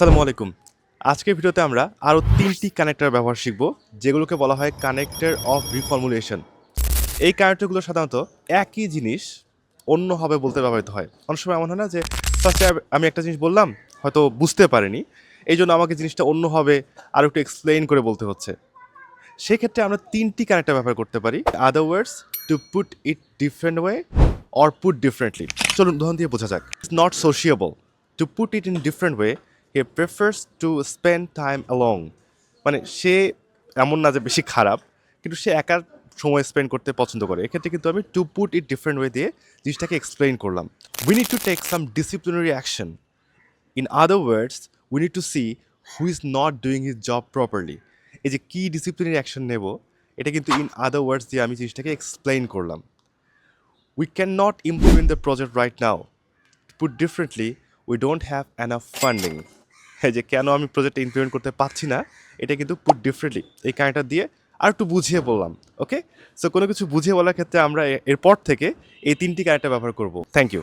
আসসালামু আলাইকুম। আজকের ভিডিওতে আমরা আরও তিনটি কানেক্টর ব্যবহার শিখব, যেগুলোকে বলা হয় কানেক্টর অফ রিফর্মুলেশন এই কানেক্টরগুলো সাধারণত একই জিনিস অন্যভাবে বলতে ব্যবহৃত হয়। অনেক সময় এমন হয় না যে ফার্স্টে আমি একটা জিনিস বললাম, হয়তো বুঝতে পারিনি এই জন্য আমাকে জিনিসটা অন্যভাবে আরও একটু এক্সপ্লেইন করে বলতে হচ্ছে। সেক্ষেত্রে আমরা তিনটি কানেক্টর ব্যবহার করতে পারি other words to put it different way or put differently চলুন, উদাহরণ দিয়ে বোঝা যাক। It's not sociable to put it in different way he prefers to spend time along মানে সে এমন না যে বেশি খারাপ, কিন্তু সে একার সময় স্পেন্ড করতে পছন্দ করে। এক্ষেত্রে কিন্তু আমি to put it different way দিয়ে জিনিসটাকে এক্সপ্লেইন করলাম। We need to take some disciplinary action in other words we need to see who is not doing his job properly এই যে কী ডিসিপ্লিনারি অ্যাকশন নেব, এটা কিন্তু ইন আদার ওয়ার্ডস দিয়ে আমি জিনিসটাকে এক্সপ্লেইন করলাম। We can not implement the project right now put differently we don't have enough funding যে কেন আমি প্রজেক্টটা ইমপ্লিমেন্ট করতে পারছি না, এটা কিন্তু পুট ডিফারেন্টলি এই কাহিনিটা দিয়ে আর একটু বুঝিয়ে বললাম ওকে সো কোনো কিছু বুঝিয়ে বলার ক্ষেত্রে আমরা এরপর থেকে এই তিনটি কাহিনিটা ব্যবহার করব। Thank you